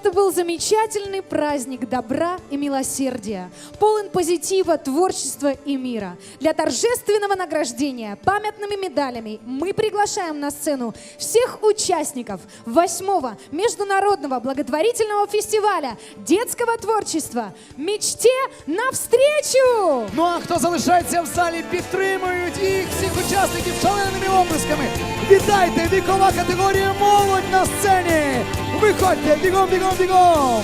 Это был замечательный праздник добра и милосердия, полон позитива, творчества и мира. Для торжественного награждения памятными медалями мы приглашаем на сцену всех участников восьмого международного благотворительного фестиваля детского творчества «Мечте навстречу!» Ну а хто залишається в залі, підтримують їх всіх учасників шаленими оплесками. Вітайте! Вікова категорія молодь на сцені! Виходьте! Бігом, бігом, бігом!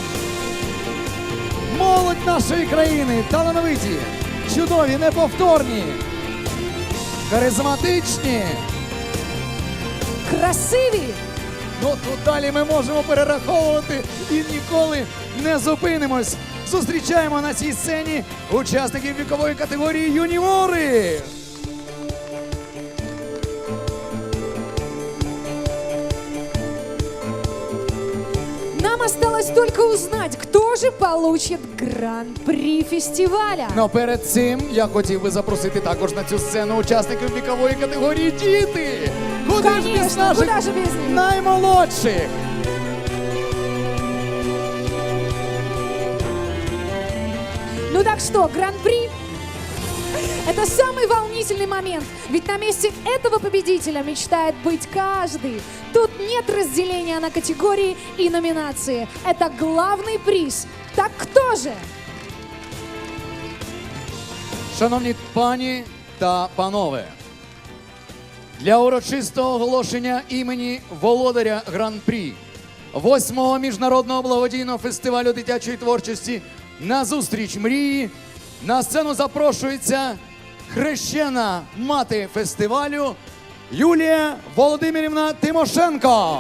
Молодь нашої країни, талановиті, чудові, неповторні, харизматичні. Красиві! Ну тут далі ми можемо перераховувати і ніколи не зупинимось. Зустрічаємо на цій сцені учасників вікової категорії юніори. Осталось только узнать, кто же получит гран-при фестиваля. Но перед цим я хотів би запросити також на цю сцену учасників вікової категорії діти. Куди ж без Конечно, наших куда же без них? наймолодших? Ну так что, гран-при? Это самый волнительный момент, ведь на месте этого победителя мечтает быть каждый. Тут нет разделения на категории и номинации. Это главный приз. Так кто же? Шановні пані та панове, для урочистого оголошення імені володаря Гран-прі восьмого міжнародного благодійного фестивалю дитячої творчості на зустріч мрії на сцену запрошується хрещена мати фестивалю Юлія Володимирівна Тимошенко.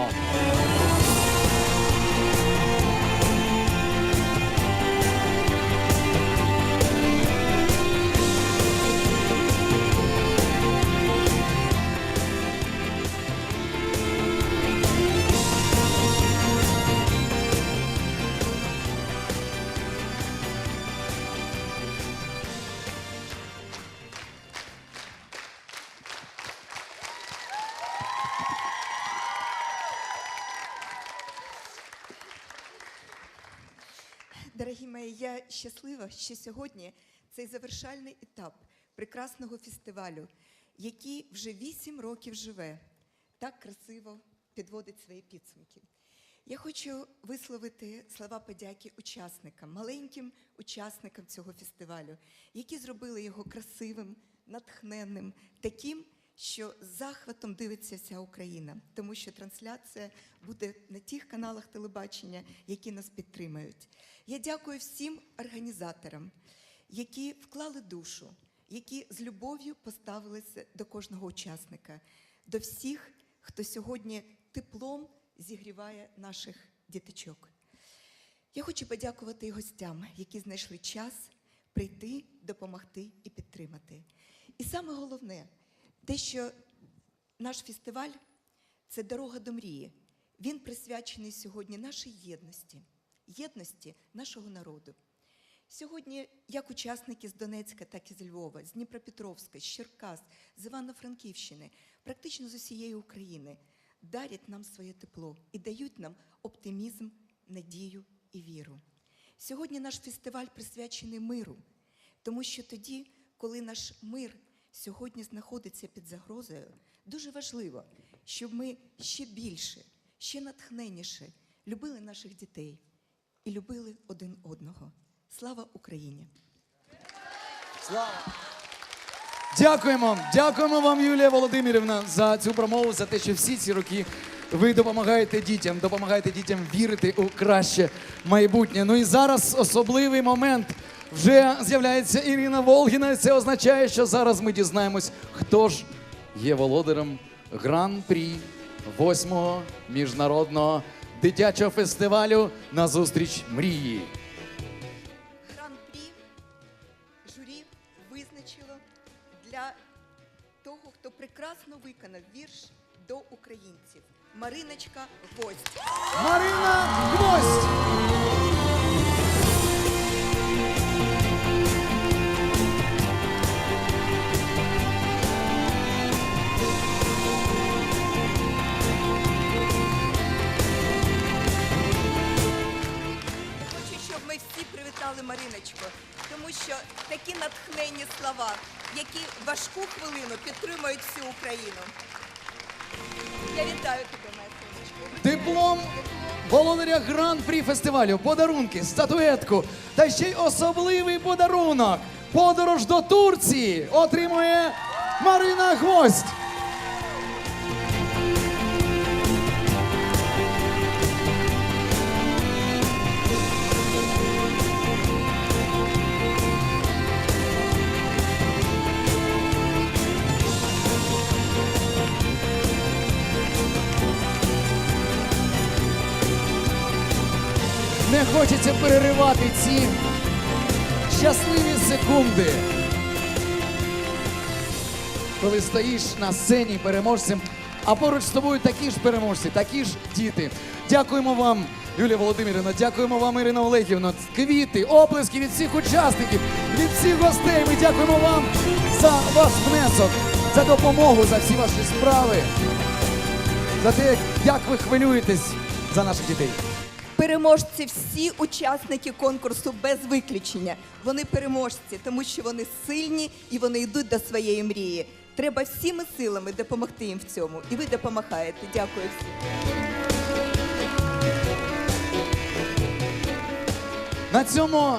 Дорогі мої, я щаслива, що сьогодні цей завершальний етап прекрасного фестивалю, який вже вісім років живе, так красиво підводить свої підсумки. Я хочу висловити слова подяки учасникам, маленьким учасникам цього фестивалю, які зробили його красивим, натхненним, таким, що з захватом дивиться вся Україна, тому що трансляція буде на тих каналах телебачення, які нас підтримують. Я дякую всім організаторам, які вклали душу, які з любов'ю поставилися до кожного учасника, до всіх, хто сьогодні теплом зігріває наших діточок. Я хочу подякувати і гостям, які знайшли час прийти, допомогти і підтримати. І саме головне, те, що наш фестиваль це дорога до мрії. Він присвячений сьогодні нашій єдності, єдності нашого народу. Сьогодні, як учасники з Донецька, так і з Львова, з Дніпропетровська, з Черкас, з Івано-Франківщини, практично з усієї України, дарять нам своє тепло і дають нам оптимізм, надію і віру. Сьогодні наш фестиваль присвячений миру, тому що тоді, коли наш мир сьогодні знаходиться під загрозою, дуже важливо, щоб ми ще більше, ще натхненніше любили наших дітей і любили один одного. Слава Україні! Слава! Дякуємо, дякуємо вам, Юлія Володимирівна, за цю промову, за те, що всі ці роки ви допомагаєте дітям, допомагаєте дітям вірити у краще майбутнє. Ну і зараз особливий момент. Вже з'являється Ірина Волгіна. і Це означає, що зараз ми дізнаємось, хто ж є володарем гран-прі восьмого міжнародного дитячого фестивалю на зустріч мрії. Гран-прі журі визначило для того, хто прекрасно виконав вірш до українців. Мариночка Гость. Марина тому що такі натхненні слова, які важку хвилину підтримують всю Україну. Я вітаю тебе, моя. Диплом володаря гран-прі фестивалю, подарунки, статуетку та ще й особливий подарунок. Подорож до Турції отримує Марина Гвоздь. Не хочеться переривати ці щасливі секунди. Коли стоїш на сцені переможцем, а поруч з тобою такі ж переможці, такі ж діти. Дякуємо вам, Юлія Володимирівна, дякуємо вам, Ірина Олегівна. Квіти, оплески від всіх учасників, від всіх гостей. Ми дякуємо вам за ваш внесок, за допомогу, за всі ваші справи, за те, як ви хвилюєтесь за наших дітей. Переможці, всі учасники конкурсу без виключення. Вони переможці, тому що вони сильні і вони йдуть до своєї мрії. Треба всіми силами допомогти їм в цьому. І ви допомагаєте. Дякую всім. На цьому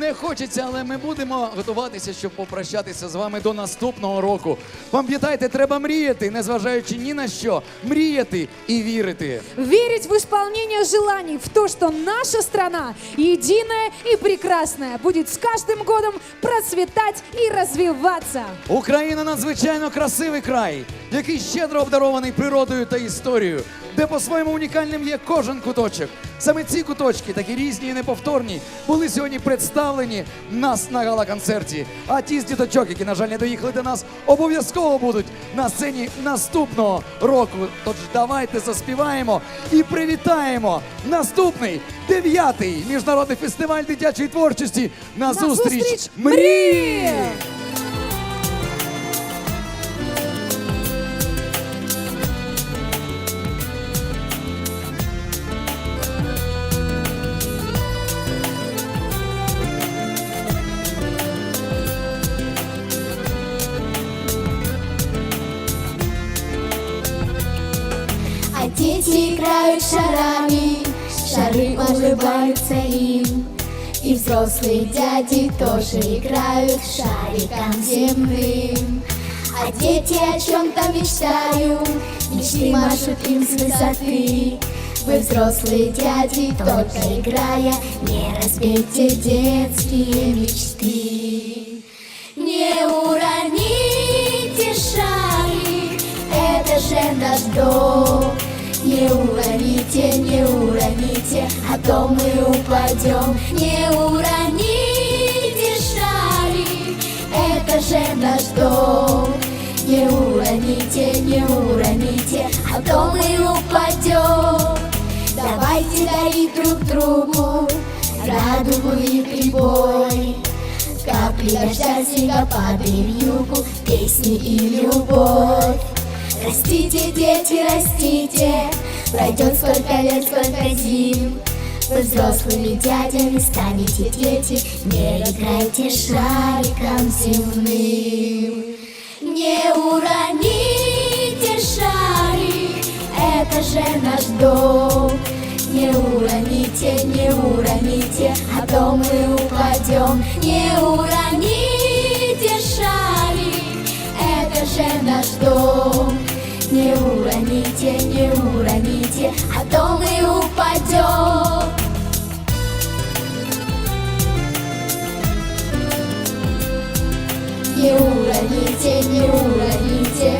не хочеться, але ми будемо готуватися, щоб попрощатися з вами до наступного року. Пам'ятайте, треба мріяти, незважаючи ні на що. Мріяти і вірити. Верить в исполнение желаний, в то, что наша страна единая и прекрасная будет с каждым годом процветать и развиваться. Україна надзвичайно красивий край, який щедро обдарований природою та історією, де по-своєму унікальним є кожен куточок. Саме ці куточки, такі різні і неповторні, були сьогодні представлені нас на гала-концерті. А ті з діточок, які, на жаль, не доїхали до нас, обов'язково будуть на сцені наступного року. Тож давайте заспіваємо і привітаємо наступний дев'ятий міжнародний фестиваль дитячої творчості на, зустріч мрії! Улыбаются им. И взрослые дяди тоже играют шариком земным. А дети о чем-то мечтают, мечты машут им с высоты. Вы взрослые дяди, только играя, не разбейте детские мечты. Не уроните шарик, это же наш дом. Не уроните, не уроните, а то мы упадем. Не уроните шарик, это же наш дом. Не уроните, не уроните, а то мы упадем. Давайте дарить друг другу радугу и прибой. Капли дождя, снегопады в югу, песни и любовь. Растите, дети, растите, пройдет сколько лет, сколько зим. Вы взрослыми дядями станете дети, не играйте шариком земным. Не уроните шарик, это же наш дом. Не уроните, не уроните, а то мы упадем. Не уроните шарик, это же наш дом. Не уроните, не уроните, а то мы упадем. Не уроните, не уроните.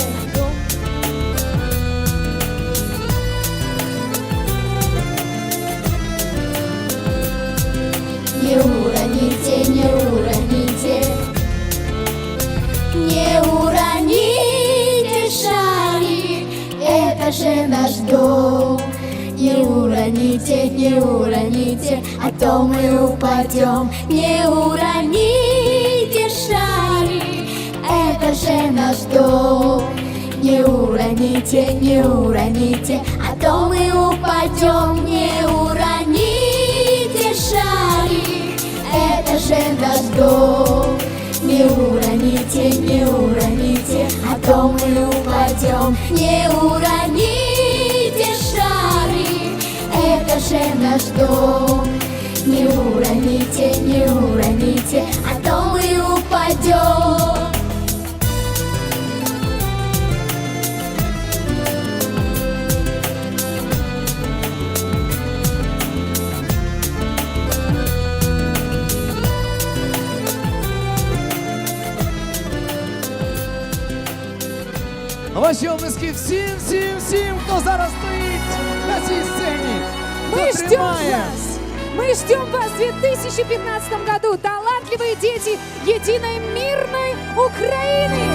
Не уроните, же наш дом. Не уроните, не уроните, а то мы упадем. Не уроните шарик, это же наш дом. Не уроните, не уроните, а то мы упадем. Не уроните шарик, это же наш дом. Не уроните, не уроните, а то мы упадем. Не уроните же наш дом. Не уроните, не уроните, а то мы упадем. Ваші облиски всім, всім, всім, хто зараз стоїть на цій сцені. Мы хто ждем тримає. вас! Мы ждем вас в 2015 году, талантливые дети единой мирной Украины!